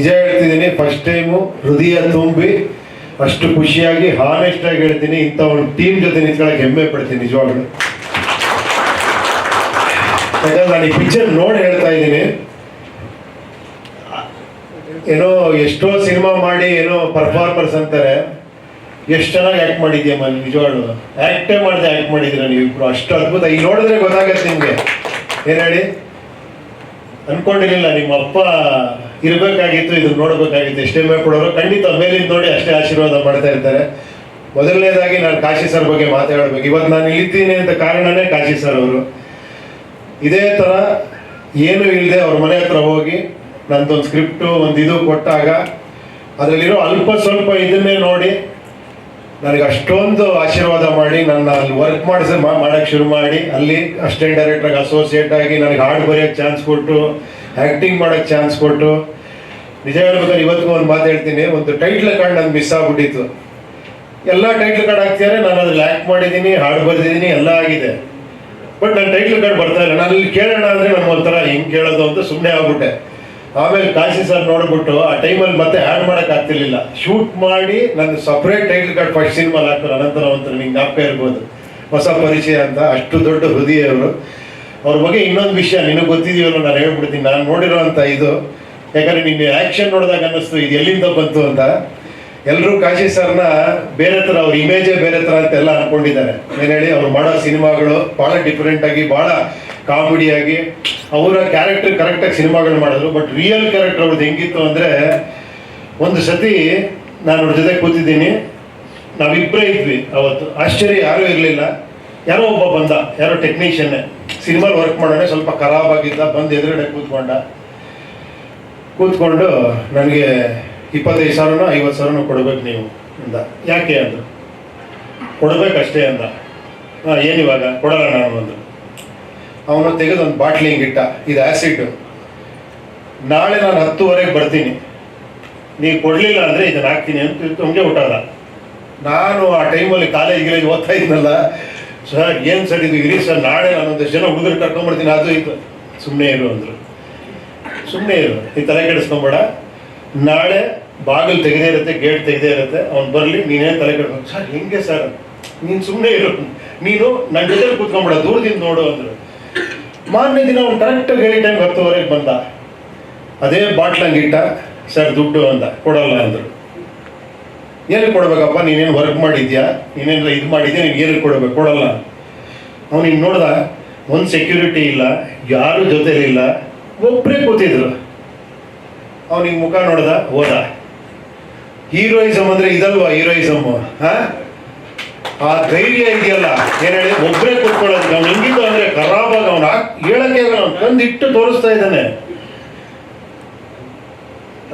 ನಿಜ ಹೇಳ್ತಿದ್ದೀನಿ first time ಹೃದಯ ತುಂಬಿ ಅಷ್ಟು ಖುಷಿಯಾಗಿ ಹಾನೆಸ್ಟ್ ಆಗಿ ಹೇಳ್ತೀನಿ ಇಂಥ ಒಂದು ಟೀಮ್ ಜೊತೆ ನಿಂತ್ಕೊಳಕ್ಕೆ ಹೆಮ್ಮೆ ಪಡ್ತೀನಿ, ನಿಜವಾಗ್ಲು. ಯಾಕಂದ್ರೆ ನಾನು ಈ ಪಿಕ್ಚರ್ ನೋಡಿ ಹೇಳ್ತಾ ಇದ್ದೀನಿ. ಏನೋ ಎಷ್ಟೋ ಸಿನಿಮಾ ಮಾಡಿ ಏನೋ ಪರ್ಫಾರ್ಮರ್ಸ್ ಅಂತಾರೆ. ಎಷ್ಟು ಚೆನ್ನಾಗಿ ಆ್ಯಕ್ಟ್ ಮಾಡಿದ್ಯಮ್ಮ ನಿಜವಾಗ್ಲು. ಆ್ಯಕ್ಟೇ ಮಾಡಿದೆ ಆ್ಯಕ್ಟ್ ಮಾಡಿದ್ದೀರ ನೀವು ಇಬ್ರು? ಅಷ್ಟು ಅದ್ಭುತ. ಈಗ ನೋಡಿದ್ರೆ ಗೊತ್ತಾಗತ್ತೆ ನಿಮಗೆ. ಏನು ಹೇಳಿ? ಅನ್ಕೊಂಡಿರಲಿಲ್ಲ, ನಿಮ್ಮ ಅಪ್ಪ ಇರಬೇಕಾಗಿತ್ತು ಇದು ನೋಡಬೇಕಾಗಿತ್ತು ಎಷ್ಟೇ ಮೇಲೆ ಕೊಡೋರು ಖಂಡಿತ ಮೇಲಿಂದ ನೋಡಿ ಅಷ್ಟೇ ಆಶೀರ್ವಾದ ಮಾಡ್ತಾ ಇರ್ತಾರೆ. ಮೊದಲನೇದಾಗಿ ನಾನು ಕಾಶಿ ಸರ್ ಬಗ್ಗೆ ಮಾತಾಡಬೇಕು. ಇವತ್ತು ನಾನು ಇಲ್ಲಿದ್ದೀನಿ ಅಂತ ಕಾರಣನೇ ಕಾಶಿ ಸರ್ ಅವರು. ಇದೇ ಥರ ಏನು ಇಲ್ಲದೆ ಅವ್ರ ಮನೆ ಹತ್ರ ಹೋಗಿ ನಂದೊಂದು ಸ್ಕ್ರಿಪ್ಟು ಒಂದು ಇದು ಕೊಟ್ಟಾಗ ಅದರಲ್ಲಿರೋ ಅಲ್ಪ ಸ್ವಲ್ಪ ಇದನ್ನೇ ನೋಡಿ ನನಗೆ ಅಷ್ಟೊಂದು ಆಶೀರ್ವಾದ ಮಾಡಿ ನನ್ನ ಅಲ್ಲಿ ವರ್ಕ್ ಮಾಡಿಸಿ ಮಾಡೋಕ್ಕೆ ಶುರು ಮಾಡಿ. ಅಲ್ಲಿ ಅಸಿಸ್ಟೆಂಟ್ ಡೈರೆಕ್ಟ್ರಾಗಿ ಅಸೋಸಿಯೇಟ್ ಆಗಿ ನನಗೆ ಹಾಡು ಬರೆಯೋಕ್ಕೆ ಚಾನ್ಸ್ ಕೊಟ್ಟು ಆ್ಯಕ್ಟಿಂಗ್ ಮಾಡೋಕ್ಕೆ ಚಾನ್ಸ್ ಕೊಟ್ಟು. ನಿಜ ಹೇಳ್ಬೇಕಾದ್ರೆ ಇವತ್ತಿಗೂ ಒಂದು ಮಾತು ಹೇಳ್ತೀನಿ. ಒಂದು ಟೈಟ್ಲ್ ಕಾರ್ಡ್ ನಂಗೆ ಮಿಸ್ ಆಗ್ಬಿಟ್ಟಿತ್ತು. ಎಲ್ಲ ಟೈಟ್ಲ್ ಕಾರ್ಡ್ ಹಾಕ್ತಿದ್ದಾರೆ ನಾನು ಅದ್ರಲ್ಲಿ ಆ್ಯಕ್ಟ್ ಮಾಡಿದ್ದೀನಿ, ಹಾಡು ಬರೆದಿದ್ದೀನಿ, ಎಲ್ಲ ಆಗಿದೆ. ಬಟ್ ನನ್ನ ಟೈಟ್ಲ್ ಕಾರ್ಡ್ ಬರ್ತಾ ಇಲ್ಲ. ನಾನು ಇಲ್ಲಿ ಕೇಳೋಣ ಅಂದರೆ ನಾನು ಒಂಥರ ಹಿಂಗೆ ಕೇಳೋದು ಅಂತ ಸುಮ್ಮನೆ ಆಗ್ಬಿಟ್ಟೆ. ಆಮೇಲೆ ಕಾಶಿ ಸರ್ ನೋಡ್ಬಿಟ್ಟು ಆ ಟೈಮಲ್ಲಿ ಮತ್ತೆ ಆ್ಯಡ್ ಮಾಡಕ್ ಆಗ್ತಿರ್ಲಿಲ್ಲ. ಶೂಟ್ ಮಾಡಿ ನನ್ನ ಸಪ್ರೇಟ್ ಟೈಟ್ಲ್ ಕಾರ್ಡ್ ಫಸ್ಟ್ ಸಿನಿಮಾಲ್ ಹಾಕ್ತಾರೆ. ಅನಂತರ ಒಂಥರ ನಿಂಗೆ ಜ್ಞಾಪಕ ಇರ್ಬೋದು? ಹೊಸ ಪರಿಚಯ ಅಂತ. ಅಷ್ಟು ದೊಡ್ಡ ಹೃದಯ ಅವರು ಅವ್ರ ಬಗ್ಗೆ ಇನ್ನೊಂದು ವಿಷಯ ನಿನಗೆ ಗೊತ್ತಿದೆಯಲ್ಲ ನಾನು ಹೇಳ್ಬಿಡ್ತೀನಿ. ನಾನು ನೋಡಿರೋಂಥ ಇದು. ಯಾಕಂದ್ರೆ ನಿನ್ನ ಆ್ಯಕ್ಷನ್ ನೋಡಿದಾಗ ಅನ್ನಿಸ್ತು, ಇದು ಎಲ್ಲಿಂದ ಬಂತು ಅಂತ. ಎಲ್ಲರೂ ಕಾಶಿ ಸರ್ನ ಬೇರೆ ಥರ ಅವ್ರ ಇಮೇಜೇ ಬೇರೆ ಥರ ಅಂತೆಲ್ಲ ಅನ್ಕೊಂಡಿದ್ದಾರೆ. ಏನು ಹೇಳಿ, ಅವ್ರು ಮಾಡೋ ಸಿನಿಮಾಗಳು ಭಾಳ ಡಿಫ್ರೆಂಟಾಗಿ ಭಾಳ ಕಾಮಿಡಿಯಾಗಿ ಅವರ ಕ್ಯಾರೆಕ್ಟರ್ ಕರೆಕ್ಟಾಗಿ ಸಿನಿಮಾಗಳು ಮಾಡಿದ್ರು ಬಟ್ ರಿಯಲ್ ಕ್ಯಾರೆಕ್ಟರ್ ಅವ್ರದ್ದು ಹೆಂಗಿತ್ತು ಅಂದರೆ, ಒಂದು ಸತಿ ನಾನು ಅವ್ರ ಜೊತೆ ಕೂತಿದ್ದೀನಿ. ನಾವಿಬ್ಬರೇ ಇದ್ವಿ ಅವತ್ತು. ಆಶ್ಚರ್ಯ, ಯಾರೂ ಇರಲಿಲ್ಲ. ಯಾರೋ ಒಬ್ಬ ಬಂದ, ಯಾರೋ ಟೆಕ್ನಿಷಿಯನ್ ಸಿನಿಮಾಲ್ ವರ್ಕ್ ಮಾಡೋಣ ಸ್ವಲ್ಪ ಖರಾಬ್ ಆಗಿದ್ದ ಬಂದು ಎದುರುಗಡೆ ಕೂತ್ಕೊಂಡ. ಕೂತ್ಕೊಂಡು ನನಗೆ ಇಪ್ಪತ್ತೈದು ಸಾವಿರನೋ, ಐವತ್ತು ಸಾವಿರನೋ ಕೊಡ್ಬೇಕು ನೀವು ಅಂದ. ಯಾಕೆ ಅಂದ್ರು ಕೊಡ್ಬೇಕಷ್ಟೇ ಅಂದ. ಹಾಂ ಏನಿವಾಗ ಕೊಡಲ್ಲ ನಾನು ಅಂದ್ರು ಅವನು ತೆಗೆದು ಒಂದು ಬಾಟ್ಲಿ ಹಿಂಗಿಟ್ಟ, ಇದು ಆ್ಯಸಿಡ್ ನಾಳೆ ನಾನು ಹತ್ತುವರೆಗೆ ಬರ್ತೀನಿ. ನೀವು ಕೊಡಲಿಲ್ಲ ಅಂದರೆ ಇದನ್ನು ಹಾಕ್ತೀನಿ ಅಂತ ಹಂಗೆ ಹುಟ್ಟಲ್ಲ ನಾನು ಆ ಟೈಮಲ್ಲಿ ಕಾಲೇಜ್ ಗಿಲೇಜ್ ಓದ್ತಾ ಇದ್ನಲ್ಲ ಸರ್ ಏನು ಸರ್ ಇದು ಇರಿ ಸರ್, ನಾಳೆ ನಾನು ಒಂದಷ್ಟು ಜನ ಹುಡುಗರು ಕರ್ಕೊಂಡ್ಬರ್ತೀನಿ. ಅದು ಇತ್ತು. ಸುಮ್ಮನೆ ಇರು ಅಂದರು. ಸುಮ್ಮನೆ ಇರು. ಈ ತಲೆ ಕೆಡಿಸ್ಕೊಂಬೇಡ. ನಾಳೆ ಬಾಗಿಲು ತೆಗೆದೇ ಇರುತ್ತೆ, ಗೇಟ್ ತೆಗೆದೇ ಇರುತ್ತೆ. ಅವ್ನು ಬರಲಿ ನೀನೇನು ತಲೆ ಕೆಡ್ಕೊಂಡು ಸರ್, ಹೆಂಗೆ ಸರ್? ನೀನು ಸುಮ್ಮನೆ ಇರು. ನೀನು ನನ್ನ ಜೊತೆ ಕೂತ್ಕೊಂಬೇಡ. ದೂರದಿಂದ ನೋಡು ಅಂದರು. ಮಾರನೇ ದಿನ ಅವ್ನು ಕರೆಕ್ಟಾಗಿ ಹೇಳಿ ಟೈಮ್ ಹತ್ತುವರೆಗೆ ಬಂದ. ಅದೇ ಬಾಟ್ಲಂಗಿಟ್ಟ ಸರ್, ದುಡ್ಡು ಅಂದ. ಕೊಡಲ್ಲ ಅಂದರು. ಏನಕ್ಕೆ ಕೊಡ್ಬೇಕಪ್ಪ, ನೀನೇನು ವರ್ಕ್ ಮಾಡಿದ್ಯಾ? ನೀನೇನು ಇದು ಮಾಡಿದ್ಯಾ? ನೀನು ಏನಕ್ಕೆ ಕೊಡ್ಬೇಕು? ಕೊಡಲ್ಲ. ಅವ್ನಿಗೆ ನೋಡ್ದ, ಒಂದು ಸೆಕ್ಯೂರಿಟಿ ಇಲ್ಲ, ಯಾರು ಜೊತೆಲಿಲ್ಲ ಒಬ್ಬರೇ ಕೂತಿದ್ರು. ಅವನಿಗೆ ಮುಖ ನೋಡ್ದ, ಹೋದ. ಹೀರೋಯಿಸಮ್ ಅಂದರೆ ಇದಲ್ವಾ ಹೀರೋಯಿಸಮ್ ಹಾಂ? ಆ ಧೈರ್ಯ ಇದೆಯಲ್ಲ, ಏನ್ ಹೇಳಿ? ಒಬ್ಬರೇ ಕೂತ್ಕೊಳ್ಳೋದು ಅವ್ನು ಹಿಂಗಿದ್ದು ಅಂದ್ರೆ ಖರಾಬಾಗ ಅವ್ನು ಹೇಳಕ್ಕೆ ಅವ್ನು ತಂದಿಟ್ಟು ತೋರಿಸ್ತಾ ಇದ್ದಾನೆ.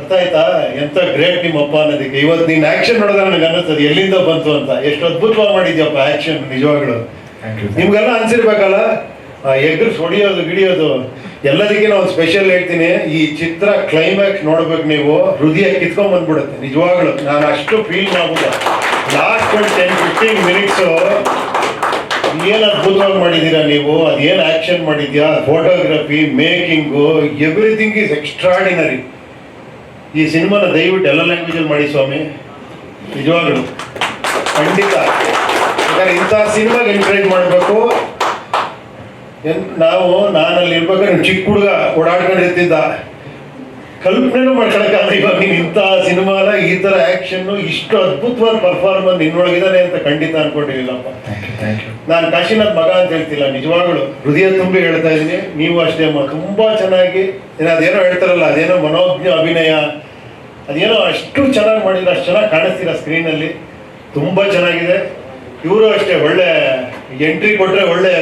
ಅರ್ಥ ಆಯ್ತಾ ಎಂತ ಗ್ರೇಟ್ ನಿಮ್ಮಪ್ಪ ಅನ್ನೋದಕ್ಕೆ. ಇವತ್ತು ನೀನು ಆಕ್ಷನ್ ನೋಡಿದ್ರೆ ನನಗೆ ಅನ್ನಿಸ್ತದೆ. ಎಲ್ಲಿಂದ ಬಂತು ಅಂತ. ಎಷ್ಟು ಅದ್ಭುತವಾಗಿ ಮಾಡಿದ್ಯಪ್ಪ ಆಕ್ಷನ್ ನಿಜವಾಗ್ಲು. ನಿಮ್ಗೆಲ್ಲ ಅನ್ಸಿರ್ಬೇಕಲ್ಲ? ಎಗ್ರಸ್ ಹೊಡಿಯೋದು ಗಿಡಿಯೋದು ಎಲ್ಲದಕ್ಕೆ ನಾವು ಸ್ಪೆಷಲ್ ಹೇಳ್ತೀನಿ. ಈ ಚಿತ್ರ ಕ್ಲೈಮ್ಯಾಕ್ಸ್ ನೋಡ್ಬೇಕು ನೀವು. ಹೃದಯ ಕಿತ್ಕೊಂಡ್ ಬಂದ್ಬಿಡುತ್ತೆ ನಿಜವಾಗ್ಲು. ನಾನು ಅಷ್ಟು ಫೀಲ್ ಮಾಡ್ಬೋದು. ಲಾಸ್ಟ್ ಒಂದು ಟೆನ್ ಫಿಫ್ಟೀನ್ ಮಿನಿಟ್ಸು ಏನು ಅದ್ಭುತವಾಗಿ ಮಾಡಿದ್ದೀರಾ ನೀವು? ಅದೇನು ಆಕ್ಷನ್ ಮಾಡಿದ್ಯಾ? Photography making everything is extraordinary ಈ ಸಿನಿಮಾನ ದಯವಿಟ್ಟು ಎಲ್ಲ ಲ್ಯಾಂಗ್ವೇಜಲ್ಲಿ ಮಾಡಿ ಸ್ವಾಮಿ. ನಿಜವಾಗ್ಲು. ಖಂಡಿತ. ಯಾಕಂದ್ರೆ ಇಂಥ ಸಿನಿಮಾಗೆ ಎನ್ಕರೇಜ್ ಮಾಡಬೇಕು. ನಾವು ನಾನಲ್ಲಿ ಇರ್ಬೇಕಾದ್ರೆ ಚಿಕ್ಕ ಹುಡುಗ ಓಡಾಡ್ಕೊಂಡಿರ್ತಿದ್ದ ಕಲ್ಪನೆನೂ ಮಾಡ್ಕೊಳಕ್ಕಲ್ಲ ಇವಾಗ ನೀನು ಇಂಥ ಸಿನಿಮಾನ ಈ ಥರ ಆ್ಯಕ್ಷನ್ನು ಇಷ್ಟು ಅದ್ಭುತವಾದ ಪರ್ಫಾರ್ಮೆನ್ಸ್ ನಿನ್ನೊಳಗಿದ್ದಾನೆ ಅಂತ ಖಂಡಿತ ಅನ್ಕೊಂಡಿರ್ಲಿಲ್ಲಪ್ಪ ನಾನು ಕಾಶಿನಾಥ್ ಮಗ ಅಂತ ಹೇಳ್ತಿಲ್ಲ ನಿಜವಾಗ್ಲು. ಹೃದಯ ತುಂಬಿ ಹೇಳ್ತಾ ಇದ್ದೀನಿ. ನೀವು ಅಷ್ಟೇ ಅಮ್ಮ. ತುಂಬಾ ಚೆನ್ನಾಗಿ ಏನೋ ಅದೇನೋ ಹೇಳ್ತಾರಲ್ಲ ಅದೇನೋ ಮನೋಜ್ಞ ಅಭಿನಯ. ಅದೇನೋ ಅಷ್ಟು ಚೆನ್ನಾಗಿ ಮಾಡಿದ್ರೆ, ಅಷ್ಟು ಚೆನ್ನಾಗಿ ಕಾಣಿಸ್ತೀರ ಸ್ಕ್ರೀನಲ್ಲಿ ತುಂಬಾ ಚೆನ್ನಾಗಿದೆ. ಇವರು ಅಷ್ಟೇ ಒಳ್ಳೆ ಎಂಟ್ರಿ ಕೊಟ್ರೆ ಒಳ್ಳೆ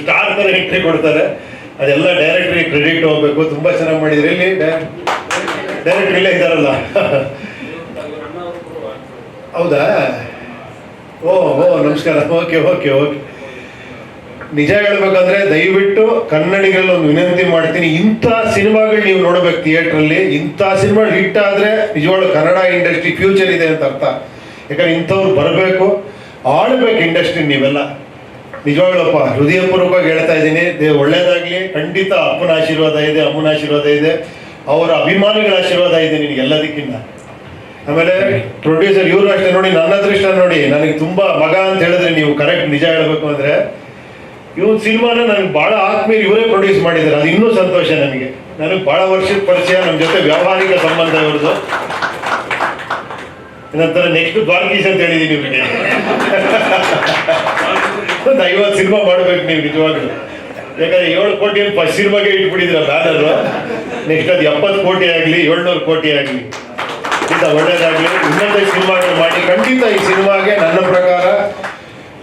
ಸ್ಟಾರ್ ತರ ಎಂಟ್ರಿ ಕೊಡ್ತಾರೆ. ಅದೆಲ್ಲ ಡೈರೆಕ್ಟ್ರಿ ಕ್ರೆಡಿಟ್ ಹೋಗ್ಬೇಕು. ತುಂಬಾ ಚೆನ್ನಾಗಿ ಮಾಡಿದ್ರಿ. ಇಲ್ಲಿ ಡೈರೆಕ್ಟ್ರಿ ಇಲ್ಲೇ ಇದ್ದಾರಲ್ಲ. ಹೌದಾ? ಓ ಓ, ನಮಸ್ಕಾರ. Okay okay okay. ನಿಜ ಹೇಳ್ಬೇಕಂದ್ರೆ ದಯವಿಟ್ಟು ಕನ್ನಡಿಗರಲ್ಲಿ ಒಂದು ವಿನಂತಿ ಮಾಡ್ತೀನಿ. ಇಂಥ ಸಿನಿಮಾಗಳು ನೀವು ನೋಡ್ಬೇಕು ಥಿಯೇಟ್ರಲ್ಲಿ. ಇಂಥ ಸಿನಿಮಾ ಹಿಟ್ ಆದ್ರೆ ನಿಜವಾಗ್ಲೂ ಕನ್ನಡ ಇಂಡಸ್ಟ್ರಿ ಫ್ಯೂಚರ್ ಇದೆ ಅಂತ ಅರ್ಥ. ಯಾಕಂದ್ರೆ ಇಂಥವ್ರು ಬರಬೇಕು ಆಳ್ಬೇಕು ಇಂಡಸ್ಟ್ರಿ ನೀವೆಲ್ಲ. ನಿಜವಾಗ್ಲಪ್ಪ ಹೃದಯಪೂರ್ವಕವಾಗಿ ಹೇಳ್ತಾ ಇದ್ದೀನಿ. ದೇ ಒಳ್ಳೇದಾಗ್ಲಿ. ಖಂಡಿತ ಅಪ್ಪನ ಆಶೀರ್ವಾದ ಇದೆ ಅಮ್ಮನ ಆಶೀರ್ವಾದ ಇದೆ. ಅವರ ಅಭಿಮಾನಿಗಳ ಆಶೀರ್ವಾದ ಇದೆ ನಿನಗೆ ಎಲ್ಲದಕ್ಕಿಂತ ಆಮೇಲೆ ಪ್ರೊಡ್ಯೂಸರ್ ಇವರು ಅಷ್ಟೇ ನೋಡಿ ನನ್ನ ಅದೃಷ್ಟ ನೋಡಿ. ನನಗೆ ತುಂಬಾ ಮಗ ಅಂತ ಹೇಳಿದ್ರೆ ನೀವು ಕರೆಕ್ಟ್ ನಿಜ ಹೇಳ್ಬೇಕು ಅಂದ್ರೆ ಇವನ್ ಸಿನಿಮಾನ ನನಗೆ ಬಹಳ ಆತ್ಮೀಯ ಇವರೇ ಪ್ರೊಡ್ಯೂಸ್ ಮಾಡಿದ್ದಾರೆ. ಅದು ಇನ್ನೂ ಸಂತೋಷ ನನಗೆ ನನಗೆ ಬಹಳ ವರ್ಷದ ಪರಿಚಯ ನಮ್ಮ ಜೊತೆ ವ್ಯಾವಹಾರಿಕ ಸಂಬಂಧ ಇವ್ರದ್ದು. ನಂತರ ನೆಕ್ಸ್ಟ್ ದ್ವಾರಕೀಶ್ ಅಂತ ಹೇಳಿದೀನಿ ನಿಮಗೆ. ಒಂದು ಐವತ್ತು ಸಿನಿಮಾ ಮಾಡ್ಬೇಕು ನೀವು ನಿಜವಾಗ್ಲು. ಯಾಕಂದ್ರೆ ಏಳು ಕೋಟಿ ಫಸ್ಟ್ ಸಿನಿಮಾಗೆ ಇಟ್ಬಿಟ್ಟಿದ್ರ ಬ್ಯಾನರು ನೆಕ್ಸ್ಟ್ ಅದು ಎಪ್ಪತ್ತು ಕೋಟಿ ಆಗಲಿ, ಏಳ್ನೂರು ಕೋಟಿ ಆಗಲಿ. ಇಂಥ ಒಳ್ಳೇದಾಗಲಿ. ಇನ್ನೊಂದು ಸಿನಿಮಾಗಳು ಮಾಡಿ ಖಂಡಿತ ಈ ಸಿನಿಮಾಗೆ ನನ್ನ ಪ್ರಕಾರ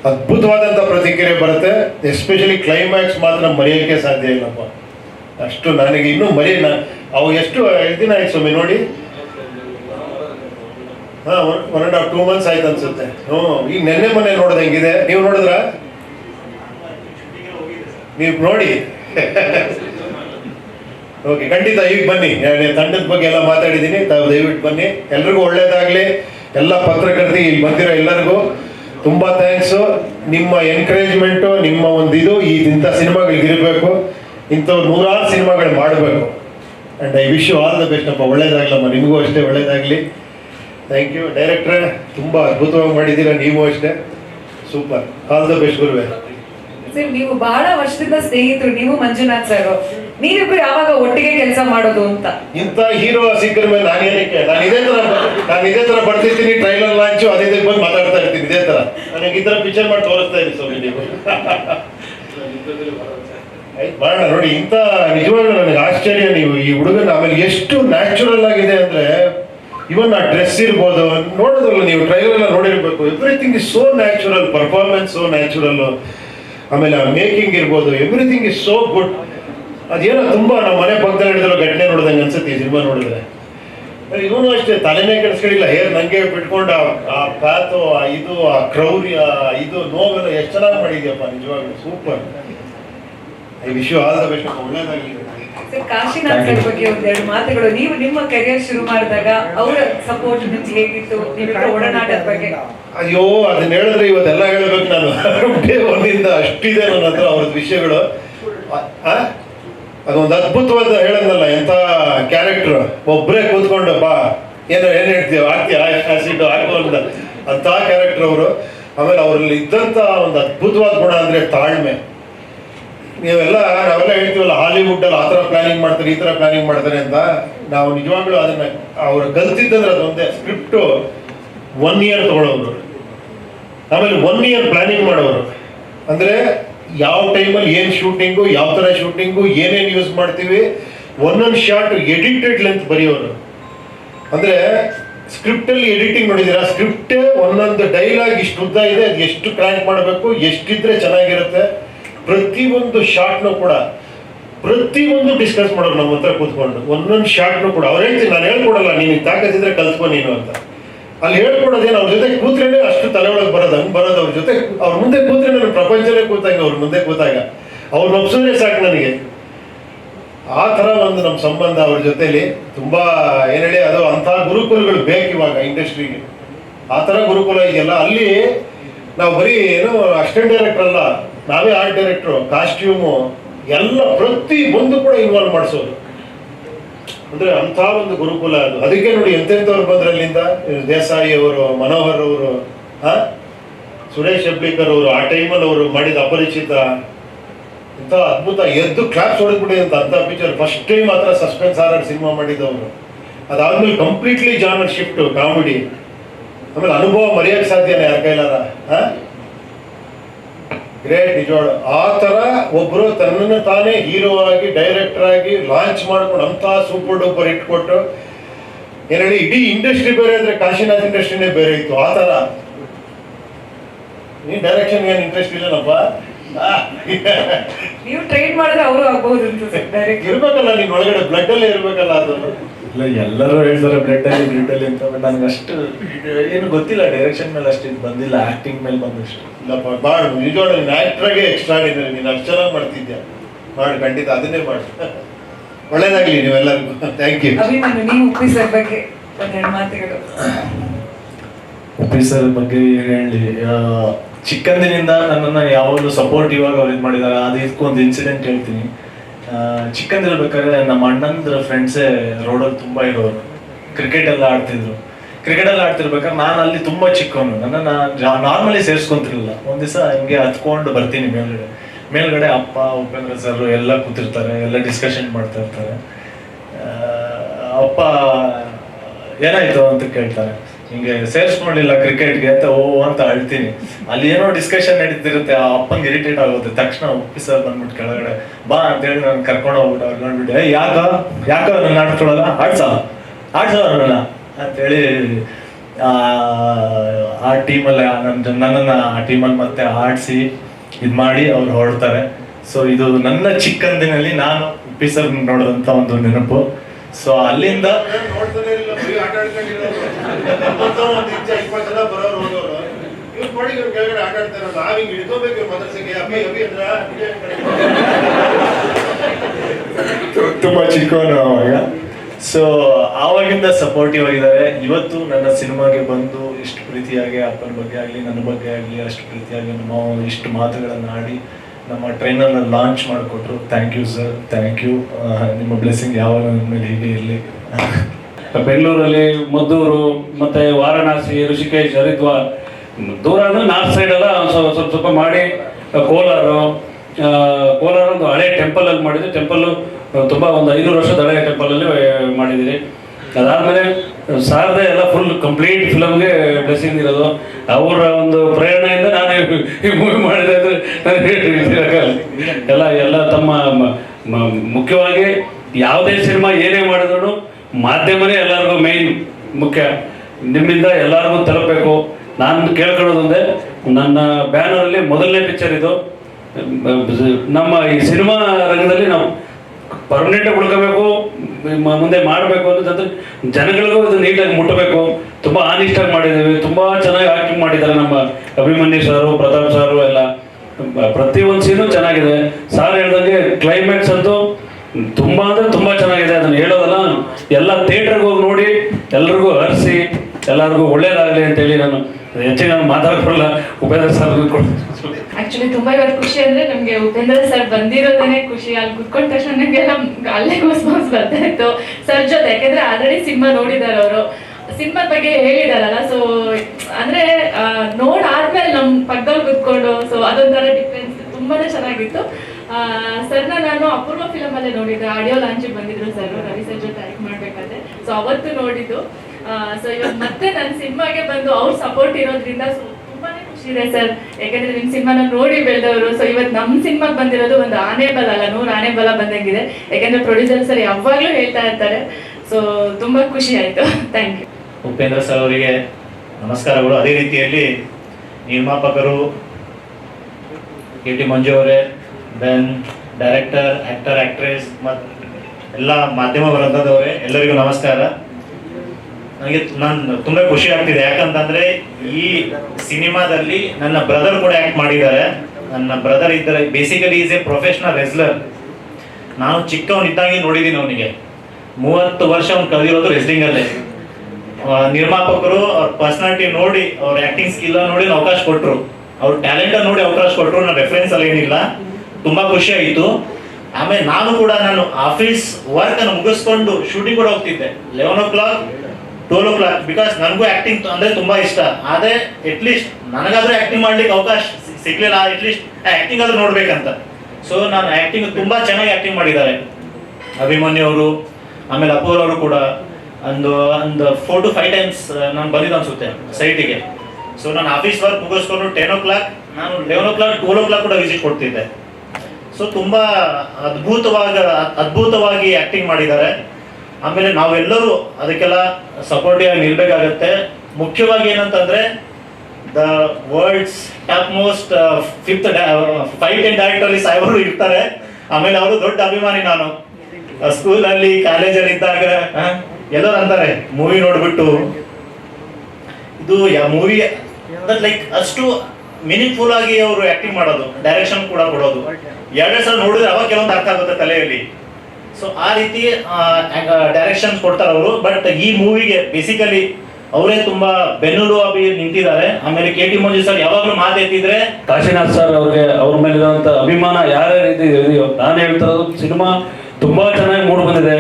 ಅದ್ಭುತವಾದಂಥ ಪ್ರತಿಕ್ರಿಯೆ ಬರುತ್ತೆ. ಎಸ್ಪೆಷಲಿ ಕ್ಲೈಮ್ಯಾಕ್ಸ್ ಮಾತ್ರ ಮರೆಯೋಕ್ಕೆ ಸಾಧ್ಯ ಇಲ್ಲಪ್ಪ. ಅಷ್ಟು ನನಗೆ ಇನ್ನೂ ಮರಿ ಅವು ಎಷ್ಟು ದಿನ ಆಯ್ತು ಸ್ವಾಮಿ ನೋಡಿ? ಹಾಂ one and half two months ಆಯ್ತು ಅನ್ಸುತ್ತೆ. ಹ್ಞೂ ಈಗ ನೆನ್ನೆ ಮೊನ್ನೆ ನೋಡಿದ ಹೆಂಗಿದೆ? ನೀವು ನೋಡಿದ್ರ? ನೀವು ನೋಡಿ. ಓಕೆ ಖಂಡಿತ ಈಗ ಬನ್ನಿ. ನಾನು ತಂಡದ ಬಗ್ಗೆ ಎಲ್ಲ ಮಾತಾಡಿದ್ದೀನಿ. ತಾವು ದಯವಿಟ್ಟು ಬನ್ನಿ. ಎಲ್ರಿಗೂ ಒಳ್ಳೇದಾಗಲಿ. ಎಲ್ಲ ಪತ್ರಕರ್ತಿ ಇಲ್ಲಿ ಬಂದಿರೋ ಎಲ್ಲರಿಗೂ. ತುಂಬ ಥ್ಯಾಂಕ್ಸು ನಿಮ್ಮ ಎನ್ಕರೇಜ್ಮೆಂಟು ನಿಮ್ಮ ಒಂದು ಇದು ಈ ಇಂಥ ಸಿನಿಮಾಗಳಿಗೆ ಇರಬೇಕು ಇಂಥವ್ರು ನೂರಾರು ಸಿನಿಮಾಗಳು ಮಾಡಬೇಕು. And I wish you all the best ಅಪ್ಪ ಒಳ್ಳೇದಾಗಲಮ್ಮ ನಿಮಗೂ ಅಷ್ಟೇ ಒಳ್ಳೇದಾಗಲಿ. ಥ್ಯಾಂಕ್ ಯು ಡೈರೆಕ್ಟ್ರೆ ತುಂಬ ಅದ್ಭುತವಾಗಿ ಮಾಡಿದ್ದೀರಾ. ನೀವು ಅಷ್ಟೇ. ಸೂಪರ್ ಆಲ್ ದ ಬೆಸ್ಟ್ ಗುರುವೆ. ಸರ್ ನೀವು ಬಹಳ ವರ್ಷದಿಂದ ಸ್ನೇಹಿತರು, ನೀವು ಮಂಜುನಾಥ್ ಸರ್. ನೀವಿಬ್ರು ಯಾವಾಗ ಒಟ್ಟಿಗೆ ಕೆಲಸ ಮಾಡೋದು ಅಂತ? ಇಂಥ ಹೀರೋ ಸಿಕ್ಕರ ಮೇಲೆ ನಾನೇನಕ್ಕೆ ನಾನು ಇದೇ ತರ ನಾನು ಇದೇ ತರ ಬರ್ತಿರ್ತೀನಿ ಟ್ರೈಲರ್ ಲಾಂಚು ಅದೇ ಇದಕ್ಕೆ ಬಂದು ಮಾತಾಡ್ತಾ ಇರ್ತೀನಿ, ಇದೇ ತರ. ನನಗೆ ಈ ತರ ಪಿಕ್ಚರ್ ಮಾಡಿ ತೋರಿಸ್ತಾ ಇದ್ದೀನಿ ಸ್ವಾಮಿ ನೀವು. ಮಾಡೋಣ, ನೋಡಿ, ಇಂಥ ನಿಜವಾಗ್ಲೂ ನನಗೆ ಆಶ್ಚರ್ಯ ನೀವು ಈ ಹುಡುಗನ ಆಮೇಲೆ ಎಷ್ಟು ನ್ಯಾಚುರಲ್ ಆಗಿದೆ ಅಂದ್ರೆ, ಇವನ್ ಆ ಡ್ರೆಸ್ ಇರ್ಬೋದು ನೋಡೋದಲ್ಲ ನೀವು ಟ್ರೈಲರ್ ಎಲ್ಲ ನೋಡಿರ್ಬೇಕು. Everything is so natural performance so natural ಆಮೇಲೆ ಆ ಮೇಕಿಂಗ್ ಇರ್ಬೋದು ಎವ್ರಿಥಿಂಗ್ ಇಸ್ ಸೋ ಗುಡ್ ಅದೇನೋ ತುಂಬಾ ನಮ್ಮ ಮನೆ ಪಕ್ಕದಲ್ಲಿ ಹಿಡಿದಿರೋ ಘಟನೆ ನೋಡಿದಂಗೆ ಅನ್ಸುತ್ತೆ ಈ ಸಿನಿಮಾ ನೋಡಿದ್ರೆ. ಇವನು ಅಷ್ಟೇ ತಲೆನೇ ಕೆಡಿಸ್ಕೊಂಡಿಲ್ಲ ಹೇರ್ ನಂಗೆ ಬಿಟ್ಕೊಂಡು, ಆ- ಪ್ಯಾತು ಆ ಇದು, ಆ ಕ್ರೌರ್ಯ ಇದು ನೋವೆಲ್ಲ ಎಷ್ಟು ಚೆನ್ನಾಗಿ ಮಾಡಿದ್ಯಪ್ಪ, ನಿಜವಾಗ್ಲೂ super. I wish you all the best ಒಳ್ಳೇದಾಗಲಿ. ಕಾಶಿನಾಥ್ ಸರ್ ಬಗ್ಗೆ ಒಂದೆರಡು ಮಾತುಗಳು. ನೀವು ನಿಮ್ಮ ಕೆರಿಯರ್ ಶುರು ಮಾಡಿದಾಗ ಅವರ ಸಪೋರ್ಟ್ ನಿಮ್ಗೆ ಹೇಗಿತ್ತು? ನೀವಿಬ್ಬರ ಒಡನಾಟದ ಬಗ್ಗೆ. ಅಯ್ಯೋ ಅದನ್ನ ಹೇಳಿದ್ರೆ ಇವತ್ತೆಲ್ಲ ಹೇಳ್ಬೇಕು ನಾನು. ಒಂದಿಂದ ಅಷ್ಟಿದೆ ನನ್ನ ಹತ್ರ ಅವ್ರದ್ದು ವಿಷಯಗಳು? ಅದೊಂದು ಅದ್ಭುತವಾದ ಹೇಳದ್ನಲ್ಲ ಎಂತ ಕ್ಯಾರೆಕ್ಟರ್ ಒಬ್ರೇ ಕೂತ್ಕೊಂಡು ಬಾ ಏನೋ ಏನ್ ಹೇಳ್ತೀವಿ ಹಾಕ್ತೀಯ? ಆಸಿಡ್ ಹಾಕೋ ಅಂತ. ಅಂತ ಕ್ಯಾರೆಕ್ಟರ್ ಅವರು. ಆಮೇಲೆ ಅವರಲ್ಲಿ ಇದ್ದಂತ ಒಂದು ಅದ್ಭುತವಾದ ಗುಣ ಅಂದ್ರೆ ತಾಳ್ಮೆ. ನೀವೆಲ್ಲ ನಾವೆಲ್ಲ ಹೇಳ್ತೀವಲ್ಲ ಹಾಲಿವುಡ್ ಅಲ್ಲಿ ಆ ಥರ ಪ್ಲಾನಿಂಗ್ ಮಾಡ್ತಾರೆ, ಈ ಥರ ಪ್ಲಾನಿಂಗ್ ಮಾಡ್ತಾರೆ ಅಂತ. ನಾವು ನಿಜವಾಗ್ಲೂ ಅದನ್ನ ಅವ್ರು ಕಲ್ತಿದ್ದಂದ್ರೆ ಅದೊಂದೇ ಸ್ಕ್ರಿಪ್ಟು ಒನ್ ಇಯರ್ ತಗೊಳ್ಳೋರು. ಆಮೇಲೆ ಒನ್ ಇಯರ್ ಪ್ಲಾನಿಂಗ್ ಮಾಡೋರು. ಅಂದ್ರೆ ಯಾವ ಟೈಮಲ್ಲಿ ಏನು ಶೂಟಿಂಗು ಯಾವ ಥರ ಶೂಟಿಂಗು ಏನೇನು ಯೂಸ್ ಮಾಡ್ತೀವಿ, ಒಂದೊಂದು ಶಾರ್ಟ್ ಎಡಿಟೆಡ್ ಲೆಂತ್ ಬರೆಯೋರು. ಅಂದ್ರೆ ಸ್ಕ್ರಿಪ್ಟ್ ಅಲ್ಲಿ ಎಡಿಟಿಂಗ್ ನೋಡಿದ್ದೀರಾ? ಸ್ಕ್ರಿಪ್ಟ್ ಒಂದೊಂದು ಡೈಲಾಗ್ ಇಷ್ಟು ಉದ್ದ ಇದೆ, ಅದು ಎಷ್ಟು ಕ್ರ್ಯಾಂಕ್ ಮಾಡಬೇಕು ಎಷ್ಟಿದ್ರೆ ಚೆನ್ನಾಗಿರುತ್ತೆ ಪ್ರತಿಯೊಂದು ಶಾರ್ಟ್ನು ಕೂಡ ಪ್ರತಿಯೊಂದು ಡಿಸ್ಕಸ್ ಮಾಡೋರು ನಮ್ಮ ಹತ್ರ ಕೂತ್ಕೊಂಡು ಒಂದೊಂದು ಶಾರ್ಟ್ನು ಕೂಡ ಅವ್ರು ಹೇಳ್ತೀನಿ, ನಾನು ಹೇಳ್ಕೊಡಲ್ಲ, ನೀನು ತಾಕತ್ತಿದ್ರೆ ಕಲ್ತ್ಕೊ ನೀನು ಅಂತ. ಅಲ್ಲಿ ಹೇಳ್ಕೊಡೋದೇನು, ಅವ್ರ ಜೊತೆ ಕೂತ್ರೇನೆ ಅಷ್ಟು ತಲೆ ಒಳಗೆ ಬರೋದು, ಹಂಗೆ ಬರೋದು, ಅವ್ರ ಜೊತೆ ಅವ್ರ ಮುಂದೆ ಕೂತ್ರೆ ನಾನು ಪ್ರಪಂಚನೇ ಕೂತಾಗ, ಅವ್ರ ಮುಂದೆ ಕೂತಾಗ. ಅವ್ರ ಒಪ್ಸಿದ್ರೆ ಸಾಕು ನನಗೆ. ಆ ಥರ ಒಂದು ನಮ್ಮ ಸಂಬಂಧ ಅವ್ರ ಜೊತೆಲಿ ತುಂಬಾ, ಏನ್ ಹೇಳಿ, ಅದು ಅಂಥ ಗುರುಕುಲಗಳು ಬೇಕು ಇವಾಗ ಇಂಡಸ್ಟ್ರಿಗೆ. ಆ ಥರ ಗುರುಕುಲ ಇದೆಯಲ್ಲ, ಅಲ್ಲಿ ನಾವು ಬರೀ ಏನು ಅಷ್ಟೇ ಡೈರೆಕ್ಟರ್ ಅಲ್ಲ ನಾವೇ ಆರ್ಟ್ ಡೈರೆಕ್ಟ್ರು ಕಾಸ್ಟ್ಯೂಮು ಎಲ್ಲ ಪ್ರತಿ ಒಂದು ಕೂಡ ಇನ್ವಾಲ್ವ್ ಮಾಡಿಸೋದು. ಅಂದ್ರೆ ಅಂಥ ಒಂದು ಗುರುಕುಲ ಅದು. ಅದಕ್ಕೆ ನೋಡಿ ಎಂತೆಂಥವ್ರು ಬಂದ್ರೆ ಅಲ್ಲಿಂದ ದೇಸಾಯಿ ಅವರು, ಮನೋಹರ್ ಅವರು ಹಾ ಸುರೇಶ್ ಹೆಬ್ಳಿಕರ್ ಅವರು, ಆ ಟೈಮಲ್ಲಿ ಅವರು ಮಾಡಿದ ಅಪರಿಚಿತ, ಇಂಥ ಅದ್ಭುತ ಎದ್ದು ಕ್ಲಾಪ್ಸ್ ಹೊಡೆದ್ಬಿಟ್ಟಿದೆ ಅಂತ ಅಂತ ಪಿಕ್ಚರ್ ಫಸ್ಟ್ ಟೈಮ್ ಮಾತ್ರ ಸಸ್ಪೆನ್ಸ್ ಆರ್ ಸಿನಿಮಾ ಮಾಡಿದವರು. ಅದಾದ್ಮೇಲೆ ಕಂಪ್ಲೀಟ್ಲಿ ಜಾನರ್ ಶಿಫ್ಟ್ ಕಾಮಿಡಿ ಆಮೇಲೆ ಅನುಭವ ಮರೆಯಕ್ಕೆ ಸಾಧ್ಯನೇ ಯಾರ ಕೈಲಾರ ಗ್ರೇಟ್ ನಿಜವಾಳು ಆ ಥರ ಒಬ್ರು ತನ್ನನ್ನು ತಾನೇ ಹೀರೋ ಆಗಿ ಡೈರೆಕ್ಟರ್ ಆಗಿ ಲಾಂಚ್ ಮಾಡ್ಕೊಂಡು ಅಂತ ಸೂಪರ್ ಡೂಪರ್ ಇಟ್ಕೊಟ್ಟು ಏನೇಳಿ ಇಡೀ ಇಂಡಸ್ಟ್ರಿ ಬೇರೆ ಅಂದ್ರೆ ಕಾಶಿನಾಥ್ ಇಂಡಸ್ಟ್ರಿನೇ ಬೇರೆ ಇತ್ತು. ಆ ಥರ. ನೀನ್ ಡೈರೆಕ್ಷನ್ ಏನು ಇಂಟ್ರೆಸ್ಟ್ ಇಲ್ಲನಪ್ಪ. ನೀವು ಟ್ರೈನ್ ಮಾಡಿದ್ರೆ ಅವರು ಆಗ್ಬಹುದು ಅಂತ ಸರ್ ಡೈರೆಕ್ಟ್ ಇರ್ಬೇಕಲ್ಲ ನೀನು ಒಳಗಡೆ ಬ್ಲಡ್ ಅಲ್ಲೇ ಇರ್ಬೇಕಲ್ಲ ಅದು. ಇಲ್ಲ ಎಲ್ಲರೂ ಹೇಳ್ತಾರೆ ಬ್ಲಡ್ ಅಲ್ಲಿ ಬ್ಲಡ್ ಅಲ್ಲಿ ಅಂತ ಬಟ್ ನನಗೆ ಅಷ್ಟು ಏನು ಗೊತ್ತಿಲ್ಲ ಡೈರೆಕ್ಷನ್ ಮೇಲೆ ಅಷ್ಟು ಇದು ಬಂದಿಲ್ಲ ಆಕ್ಟಿಂಗ್ ಮೇಲೆ ಬಂದಷ್ಟು ಇಲ್ಲಪ್ಪ ಮಾಡು ನಿಜವಾಗ್ಲೂ ನೀನ್ ಆಕ್ಟ್ರಾಗೆ ಎಕ್ಸ್ಟ್ರಾಡಿನರಿ ನೀನು ಅಷ್ಟು ಚೆನ್ನಾಗಿ ಮಾಡ್ತಿದ್ಯಾ? ಮಾಡು ಖಂಡಿತ ಅದನ್ನೇ ಮಾಡು. ಒಳ್ಳೇದಾಗ್ಲಿ ನೀವೆಲ್ಲರಿಗೂ ಥ್ಯಾಂಕ್ ಯು ಅಭಿಮನ್ಯು ನೀವು ಉಪ್ಪಿ ಸರ್ ಬಗ್ಗೆ ಒಂದೆರಡು ಮಾತುಗಳು. ಉಪ್ಪಿ ಸರ್ ಬಗ್ಗೆ ಏನ್ ಹೇಳಿ ಚಿಕ್ಕಂದಿನಿಂದ ನನ್ನನ್ನು ಯಾವಾಗಲೂ ಸಪೋರ್ಟ್ ಇವಾಗ ಅವ್ರು ಇದು ಮಾಡಿದ್ದಾರೆ ಅದು ಇದಕ್ಕೊಂದು ಇನ್ಸಿಡೆಂಟ್ ಹೇಳ್ತೀನಿ. ಚಿಕ್ಕಂದಿರ್ಬೇಕಾದ್ರೆ ನಮ್ಮ ಅಣ್ಣಂದ್ರ ಫ್ರೆಂಡ್ಸೇ ರೋಡಲ್ಲಿ ತುಂಬ ಇರೋರು. ಕ್ರಿಕೆಟ್ ಎಲ್ಲ ಆಡ್ತಿದ್ರು. ಕ್ರಿಕೆಟ್ ಎಲ್ಲ ಆಡ್ತಿರ್ಬೇಕಾದ್ರೆ ನಾನು ಅಲ್ಲಿ ತುಂಬ ಚಿಕ್ಕವನು. ನನ್ನ ನಾರ್ಮಲಿ ಸೇರಿಸ್ಕೊಂತಿರ್ಲಿಲ್ಲ. ಒಂದು ದಿವಸ ಹಿಂಗೆ ಹತ್ಕೊಂಡು ಬರ್ತೀನಿ ಮೇಲ್ಗಡೆ. ಮೇಲ್ಗಡೆ ಅಪ್ಪ, ಉಪೇಂದ್ರ ಸರ್ ಎಲ್ಲ ಕೂತಿರ್ತಾರೆ. ಎಲ್ಲ ಡಿಸ್ಕಷನ್ ಮಾಡ್ತಾ ಇರ್ತಾರೆ. ಅಪ್ಪ, ಏನಾಯ್ತು ಅಂತ ಕೇಳ್ತಾರೆ. ಹಿಂಗೆ ಸೇರಿಸ್ಕೊಳ್ಳಿಲ್ಲ ಕ್ರಿಕೆಟ್ಗೆ ಅಂತ ಓ ಅಂತ ಅಳ್ತೀನಿ. ಅಲ್ಲಿ ಏನೋ ಡಿಸ್ಕಷನ್ ನಡೀತಿರುತ್ತೆ ಆ ಅಪ್ಪಂಗೆ ಇರಿಟೇಟ್ ಆಗುತ್ತೆ. ತಕ್ಷಣ ಆಫೀಸರ್ ಸರ್ ಬಂದ್ಬಿಟ್ಟು ಕೆಳಗಡೆ ಬಾ ಅಂತೇಳಿ ನಾನು ಕರ್ಕೊಂಡು ಹೋಗ್ಬಿಟ್ಟು ಅವ್ರು ನೋಡ್ಬಿಟ್ಟು "ಏ, ಯಾಕ? ಯಾಕ ನನ್ನ ಆಡ್ಕೊಳ್ಳಲ್ಲ ಆಡ್ಸ? ಆಡ್ಸ ನನ್ನ ಅಂತೇಳಿ ಆ, ಆ ಟೀಮಲ್ಲಿ ನನ್ನ ನನ್ನನ್ನು ಆ ಟೀಮಲ್ಲಿ ಮತ್ತೆ ಆಡಿಸಿ ಇದು ಮಾಡಿ ಅವ್ರು ಹೊರಡ್ತಾರೆ. ಸೊ ಇದು ನನ್ನ ಚಿಕ್ಕಂದಿನಲ್ಲಿ ನಾನು ಆಫೀಸರ್ ಸರ್ ನೋಡಿದಂಥ ಒಂದು ನೆನಪು. ಸೊ ಅಲ್ಲಿಂದ ತುಂಬಾ ಚಿಕ್ಕವನು ಅವಾಗ. ಸೊ ಆವಾಗಿಂದ ಸಪೋರ್ಟಿವ್ ಆಗಿದ್ದಾರೆ. ಇವತ್ತು ನನ್ನ ಸಿನಿಮಾಗೆ ಬಂದು ಇಷ್ಟು ಪ್ರೀತಿಯಾಗಿ ಅಪ್ಪನ ಬಗ್ಗೆ ಆಗಲಿ ನನ್ನ ಬಗ್ಗೆ ಆಗಲಿ ಅಷ್ಟು ಪ್ರೀತಿಯಾಗಿ ನಮ್ಮ ಇಷ್ಟು ಮಾತುಗಳನ್ನು ಆಡಿ ನಮ್ಮ ಟ್ರೈನರ್ನ ಲಾಂಚ್ ಮಾಡಿಕೊಟ್ರು. Thank you sir thank you ನಿಮ್ಮ ಬ್ಲೆಸ್ಸಿಂಗ್ ಯಾವ ಮೇಲೆ ಇರಲಿ. ಬೆಂಗಳೂರಲ್ಲಿ ಮದ್ದೂರು ಮತ್ತೆ ವಾರಣಾಸಿ ಋಷಿಕೇಶ್ ಹರಿದ್ವಾರ್, ದೂರ ಅಂದರೆ ನಾರ್ತ್ ಸೈಡ್ ಎಲ್ಲ ಸ್ವಲ್ಪ ಸ್ವಲ್ಪ ಮಾಡಿ. ಕೋಲಾರ ಕೋಲಾರ ಒಂದು ಹಳೆ ಟೆಂಪಲ್ ಅಲ್ಲಿ ಮಾಡಿದ್ವಿ. ಟೆಂಪಲ್ ತುಂಬಾ ಒಂದು ಐನೂರು ವರ್ಷದ ಹಳೆ ಟೆಂಪಲ್ ಅಲ್ಲಿ ಮಾಡಿದ್ದೀರಿ. ಅದಾದ್ಮೇಲೆ ಸಾರದೆ ಎಲ್ಲ ಫುಲ್ ಕಂಪ್ಲೀಟ್ ಫಿಲಮ್ಗೆ ಬ್ಲೆಸ್ಸಿಂಗ್ ಇರೋದು. ಅವರ ಒಂದು ಪ್ರೇರಣೆಯಿಂದ ಮೂವಿ ಮಾಡಿದ್ರೆ ನಾನು. ಎಲ್ಲ ಎಲ್ಲ ತಮ್ಮ ಮುಖ್ಯವಾಗಿ ಯಾವುದೇ ಸಿನಿಮಾ ಏನೇ ಮಾಡಿದ್ರು ಮಾಧ್ಯಮನೇ ಎಲ್ಲರಿಗೂ ಮೇನ್ ಮುಖ್ಯ. ನಿಮ್ಮಿಂದ ಎಲ್ಲರಿಗೂ ತಲುಪಬೇಕು. ನಾನು ಕೇಳ್ಕೊಳ್ಳೋದೊಂದೇ ನನ್ನ ಬ್ಯಾನರಲ್ಲಿ ಮೊದಲನೇ ಪಿಕ್ಚರ್ ಇದು. ನಮ್ಮ ಈ ಸಿನಿಮಾ ರಂಗದಲ್ಲಿ ನಾವು ಪರ್ಮನೆಂಟ್ ಉಳ್ಕೋಬೇಕು ಮುಂದೆ ಮಾಡಬೇಕು ಅಂತ ಜನಗಳಿಗೂ ಇದು ನೀಟಾಗಿ ಮುಟ್ಟಬೇಕು. ತುಂಬ ಆನಿಸ್ಟಾಗಿ ಮಾಡಿದ್ದೀವಿ. ತುಂಬ ಚೆನ್ನಾಗಿ ಆಕ್ಟಿಂಗ್ ಮಾಡಿದ್ದಾರೆ ನಮ್ಮ ಅಭಿಮನ್ಯು ಸಾರು, ಪ್ರತಾಪ್ ಸಾರು ಎಲ್ಲ. ಪ್ರತಿಯೊಂದು ಸೀನು ಚೆನ್ನಾಗಿದೆ. ಸಾರ್ ಹೇಳ್ದಂಗೆ ಕ್ಲೈಮ್ಯಾಕ್ಸ್ ಅಂತೂ ತುಂಬಾ ಅಂದ್ರೆ ತುಂಬಾ ಚೆನ್ನಾಗಿದೆ. ಅದನ್ನ ಹೇಳೋದಲ್ಲ ಎಲ್ಲ ಥಿಯೇಟರ್ಗೆ ಹೋಗಿ ನೋಡಿ, ಎಲ್ರಿಗೂ ಹರಿಸಿ, ಎಲ್ಲರಿಗೂ ಒಳ್ಳೇದಾಗಲಿ ಅಂತೇಳಿ ನಾನು ಹೆಚ್ಚಿನ ನಾನು ಮಾತಾಡ್ಕೊಳ್ಳಲ್ಲ. ಉಪೇಂದ್ರ ಸರ್ ಆಕ್ಚುಲಿ ತುಂಬಾ ಇವತ್ತು ಖುಷಿ ಅಂದ್ರೆ ನಮ್ಗೆ ಉಪೇಂದ್ರ ಸರ್ ಬಂದಿರೋದೇನೆ ಖುಷಿ. ಅಲ್ಲಿ ಕುತ್ಕೊಂಡ ತಕ್ಷಣ ನಮ್ಗೆಲ್ಲ ಅಲ್ಲೇ ಗೋಸ್ಪಾನ್ಸ್ ಬರ್ತಾ ಇತ್ತು. ಸರ್ ಜೊತೆ. ಯಾಕಂದ್ರೆ ಆಲ್ರೆಡಿ ಸಿನಿಮಾ ನೋಡಿದಾರೆ ಅವರು. ಸಿನಿಮಾದ ಬಗ್ಗೆ ಹೇಳಿದಾರಲ್ಲ ಸೊ ಅಂದ್ರೆ ನೋಡ್ ಆದ್ಮೇಲೆ ನಮ್ ಪಕ್ಕದಲ್ಲಿ ಕುತ್ಕೊಂಡು ಸೊ ಅದೊಂಥರ ಡಿಫ್ರೆನ್ಸ್ ತುಂಬಾನೇ ಚೆನ್ನಾಗಿತ್ತು. ಸರ್ನ ನಾನು ಅಪೂರ್ವ ಫಿಲಮ್ ಅಲ್ಲೇ ನೋಡಿದ್ದೆ. ಆಡಿಯೋ ಲಾಂಚಿಗೆ ಬಂದಿದ್ರು ಸರ್ ರವಿ ಸರ್ ಜೊತೆ ಆಕ್ಟ್ ಮಾಡ್ಬೇಕಾದ್ರೆ. ಸೊ ಅವತ್ತು ನೋಡಿದ್ದು. ಸೊ ಇವಾಗ ಮತ್ತೆ ನನ್ನ ಸಿನಿಮಾಗೆ ಬಂದು ಅವ್ರ ಸಪೋರ್ಟ್ ಇರೋದ್ರಿಂದ ತುಂಬಾನೇ ಖುಷಿ ಇದೆ ಸರ್. ಯಾಕಂದ್ರೆ ನಿಮ್ ಸಿನಿಮಾನ ನೋಡಿ ಬೆಳೆದವರು. ಸೊ ಇವತ್ತು ನಮ್ ಸಿನಿಮಾಗೆ ಬಂದಿರೋದು ಒಂದು ಆನೆ ಬಲ ಅಲ್ಲ, ನೂರು ಆನೆ ಬಲ ಬಂದಂಗಿದೆ. ಯಾಕಂದ್ರೆ ಪ್ರೊಡ್ಯೂಸರ್ ಸರ್ ಯಾವಾಗ್ಲೂ ಹೇಳ್ತಾ ಇರ್ತಾರೆ. ಸೊ ತುಂಬಾ ಖುಷಿ ಆಯ್ತು. ಥ್ಯಾಂಕ್ ಯು ಉಪೇಂದ್ರ ಸರ್ ಅವರಿಗೆ ನಮಸ್ಕಾರಗಳು. ಅದೇ ರೀತಿಯಲ್ಲಿ ನಿರ್ಮಾಪಕರು ಕೆ ಟಿ ಮಂಜು ಅವರೇ ದೆನ್ ಡೈರೆಕ್ಟರ್ ಆ್ಯಕ್ಟರ್ ಆ್ಯಕ್ಟ್ರೆಸ್ ಮತ್ತು ಎಲ್ಲ ಮಾಧ್ಯಮ ವೃಂದದವರೇ, ಎಲ್ಲರಿಗೂ ನಮಸ್ಕಾರ. ನನಗೆ ನಾನು ತುಂಬ ಖುಷಿ ಆಗ್ತಿದೆ. ಯಾಕಂತಂದ್ರೆ ಈ ಸಿನಿಮಾದಲ್ಲಿ ನನ್ನ ಬ್ರದರ್ ಕೂಡ ಆ್ಯಕ್ಟ್ ಮಾಡಿದ್ದಾರೆ. ನನ್ನ ಬ್ರದರ್ ಇದ್ದರೆ basically is a professional wrestler ನಾನು ಚಿಕ್ಕವನಿದ್ದಾಗೆ ನೋಡಿದ್ದೀನಿ ಅವನಿಗೆ. ಮೂವತ್ತು ವರ್ಷ ಅವ್ನು ಕಳೆದಿರೋದು ರೆಸ್ಲಿಂಗಲ್ಲೇ ನಿರ್ಮಾಪಕರು ಅವ್ರ ಪರ್ಸನಾಲಿಟಿ ನೋಡಿ, ಅವ್ರ ಆಕ್ಟಿಂಗ್ ಸ್ಕಿಲ್ ನೋಡಿ ಅವಕಾಶ ಕೊಟ್ಟರು ಅವ್ರ ಟ್ಯಾಲೆಂಟ್ ನೋಡಿ ಅವಕಾಶ ಕೊಟ್ಟರು ನನ್ನ ರೆಫರೆನ್ಸ್ ಅಲ್ಲಿ ಏನಿಲ್ಲ. ತುಂಬಾ ಖುಷಿ ಆಯಿತು. ಆಮೇಲೆ ನಾನು ಕೂಡ ನಾನು ಆಫೀಸ್ ವರ್ಕ್ ಅನ್ನು ಮುಗಿಸ್ಕೊಂಡು ಶೂಟಿಂಗ್ ಕೂಡ ಹೋಗ್ತಿದ್ದೆ. Eleven o'clock twelve o'clock because ನನಗೂ ಆಕ್ಟಿಂಗ್ ಅಂದ್ರೆ ತುಂಬಾ ಇಷ್ಟ. ಆದರೆ ಎಟ್ ಲೀಸ್ಟ್ ನನಗಾದ್ರೂ ಆಕ್ಟಿಂಗ್ ಮಾಡ್ಲಿಕ್ಕೆ ಅವಕಾಶ ಸಿಗ್ಲಿಲ್ಲ. ಅಟ್ ಅಟ್ಲೀಸ್ಟ್ ಆಕ್ಟಿಂಗ್ ಆದ್ರೂ ನೋಡ್ಬೇಕಂತ. ಸೊ ನಾನು ಆಕ್ಟಿಂಗ್ ತುಂಬಾ ಚೆನ್ನಾಗಿ ಆಕ್ಟಿಂಗ್ ಮಾಡಿದ್ದಾರೆ. ಅಭಿಮನ್ಯು ಅವರು, ಆಮೇಲೆ ಅಪೂರ್ ಅವರು ಕೂಡ. ಒಂದು ಒಂದು ಫೋರ್ ಟು ಫೈವ್ ಟೈಮ್ಸ್ ನಾನು ಬಂದಿದ್ದು ಅನ್ಸುತ್ತೆ ಸೈಟಿಗೆ ಸೊ ನಾನು ಆಫೀಸ್ ವರ್ಕ್ ಮುಗಿಸ್ಕೊಂಡು ಟೆನ್ ಓ ಕ್ಲಾಕ್ ನಾನು eleven o'clock twelve o'clock ಕೂಡ ವಿಸಿಟ್ ಕೊಡ್ತಿದ್ದೆ. ಸೊ ತುಂಬ ಅದ್ಭುತವಾಗ ಅದ್ಭುತವಾಗಿ ಆಕ್ಟಿಂಗ್ ಮಾಡಿದ್ದಾರೆ. ಆಮೇಲೆ ನಾವೆಲ್ಲರೂ ಅದಕ್ಕೆಲ್ಲ ಸಪೋರ್ಟಿವ್ ಆಗಿ ನಿಲ್ಬೇಕಾಗತ್ತೆ. ಮುಖ್ಯವಾಗಿ ಏನಂತಂದ್ರೆ the world's top most fifth five ten director ಅಲ್ಲಿ ಸಾಹೇಬರು ಇರ್ತಾರೆ. ಆಮೇಲೆ ಅವರು ದೊಡ್ಡ ಅಭಿಮಾನಿ ನಾನು. ಸ್ಕೂಲಲ್ಲಿ ಕಾಲೇಜಲ್ಲಿ ಇದ್ದಾಗ ಎಲ್ಲರೂ ಅಂತಾರೆ ಮೂವಿ ನೋಡ್ಬಿಟ್ಟು. ಇದು ಮೂವಿ ಲೈಕ್ ಅಷ್ಟು ಮೀನಿಂಗ್ಫುಲ್ ಆಗಿ ಅವರು ಆಕ್ಟಿಂಗ್ ಮಾಡೋದು ಡೈರೆಕ್ಷನ್ ಕೂಡ ಕೊಡೋದು. ಎರಡು ಸಲ ನೋಡಿದ್ರೆ ಅವಾಗ ಕೆಲವೊಂದು ಅರ್ಥ ಆಗುತ್ತೆ ತಲೆಯಲ್ಲಿ. ಸೊ ಆ ರೀತಿ ಡೈರೆಕ್ಷನ್ ಕೊಡ್ತಾರೆ ಅವರು. ಬಟ್ ಈ ಮೂವಿಗೆ ಬೇಸಿಕಲಿ ಅವರೇ ತುಂಬಾ ಅಭಿ ನಿಂತಿದ್ದಾರೆ. ಆಮೇಲೆ ಕೆ ಟಿ ಮೋಜಿ ಸರ್ ಯಾವಾಗಲೂ ಮಾತಾಡ್ತಿದ್ರೆ ಕಾಶಿನಾಥ್ ಸರ್ ಅವ್ರಿಗೆ, ಅವ್ರ ಮೇಲಿರುವಂತ ಅಭಿಮಾನ ಯಾವ ರೀತಿ ನಾನು ಹೇಳ್ತಿರೋದು ಸಿನಿಮಾ ತುಂಬಾ ಚೆನ್ನಾಗಿ ಮೂಡ್ ಬಂದಿದೆ.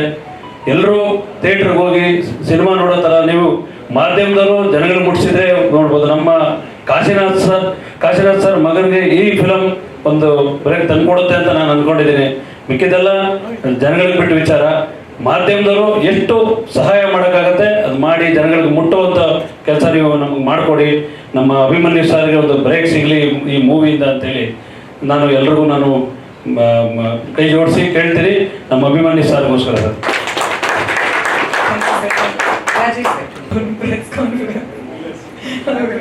ಎಲ್ಲರೂ ಥಿಯೇಟ್ರಿಗೆ ಹೋಗಿ ಸಿನಿಮಾ ನೋಡೋ ಥರ ನೀವು ಮಾಧ್ಯಮದವರು ಜನಗಳು ಮುಟ್ಟಿಸಿದ್ರೆ ನೋಡ್ಬೋದು. ನಮ್ಮ ಕಾಶಿನಾಥ್ ಸರ್ ಕಾಶಿನಾಥ್ ಸರ್ ಮಗನಿಗೆ ಈ ಫಿಲಮ್ ಒಂದು ಬ್ರೇಕ್ ತಂದ್ಕೊಡುತ್ತೆ ಅಂತ ನಾನು ಅಂದ್ಕೊಂಡಿದ್ದೀನಿ. ಮಿಕ್ಕಿದೆಲ್ಲ ಜನಗಳಿಗೆ ಬಿಟ್ಟು ವಿಚಾರ. ಮಾಧ್ಯಮದವರು ಎಷ್ಟು ಸಹಾಯ ಮಾಡೋಕ್ಕಾಗತ್ತೆ, ಅದು ಮಾಡಿ ಜನಗಳಿಗೆ ಮುಟ್ಟುವಂಥ ಕೆಲಸ ನೀವು ನಮಗೆ ಮಾಡಿಕೊಡಿ. ನಮ್ಮ ಅಭಿಮನ್ಯು ಸಾರಿಗೆ ಒಂದು ಬ್ರೇಕ್ ಸಿಗಲಿ ಈ ಮೂವಿಯಿಂದ ಅಂತೇಳಿ ನಾನು ಎಲ್ರಿಗೂ ನಾನು ಕೈ ಜೋಡಿಸಿ ಕೇಳ್ತೀನಿ. ನಮ್ಮ ಅಭಿಮಾನಿ ಸರ್ಗೋಸ್ಕರ ಸರ್ ರಾಜೇಶ್ ಸರ್